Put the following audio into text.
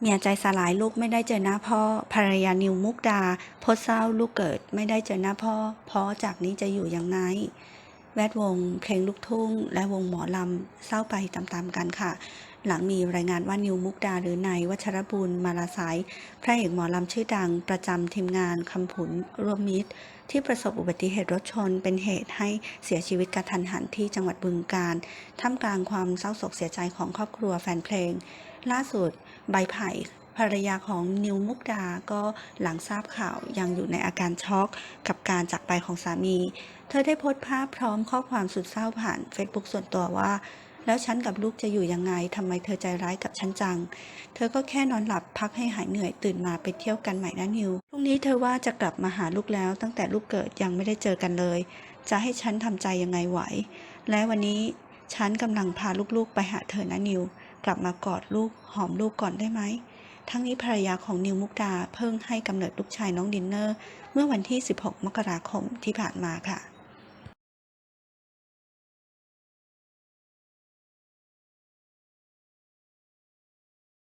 เมียใจสลายลูกไม่ได้เจอหน้าพ่อ ภรรยานิวมุกดาโพสเศร้าลูกเกิดไม่ได้เจอหน้าพ่อ พ่อจากนี้จะอยู่อย่างไร แวดวงเพลงลูกทุ่ง และวงหมอลำเศร้าไปตามๆกันค่ะ หลังมีรายงานว่านิวมุกดาหรือนายวัชรบุญมาลาสายพระเอกหมอลำชื่อดังประจำทีมงานคำผุนรวมมิตร ที่ประสบอุบัติเหตุรถชน เป็นเหตุให้เสียชีวิตกระทันหันที่จังหวัดบึงกาฬท่ามกลางความเศร้าโศกเสียใจของครอบครัวแฟนเพลง ล่าสุดใบไผ่ ภรรยาของนิวมุกดาก็หลังทราบข่าวยังอยู่ในอาการช็อกกับการจากไปของสามี เธอได้โพสต์ภาพพร้อมข้อความสุดเศร้าผ่านเฟซบุ๊กส่วนตัวว่าแล้วฉันกับลูกจะอยู่ยังไง ทำไมเธอใจร้ายกับฉันจัง เธอก็แค่นอนหลับพักให้หายเหนื่อยตื่นมาไปเที่ยวกันใหม่นะนิว พรุ่งนี้เธอว่าจะกลับมาหาลูกแล้ว ตั้งแต่ลูกเกิดยังไม่ได้เจอกันเลย จะให้ฉันทำใจยังไงไหว และวันนี้ฉันกำลังพาลูกๆไปหาเธอนะนิว กลับมากอดลูกหอมลูกก่อนได้ไหม ทั้งนี้ภรรยาของนิวมุกดาเพิ่งให้กำเนิดลูกชายน้องดินเนอร์ เมื่อวันที่ 16 มกราคมที่ผ่านมาค่ะ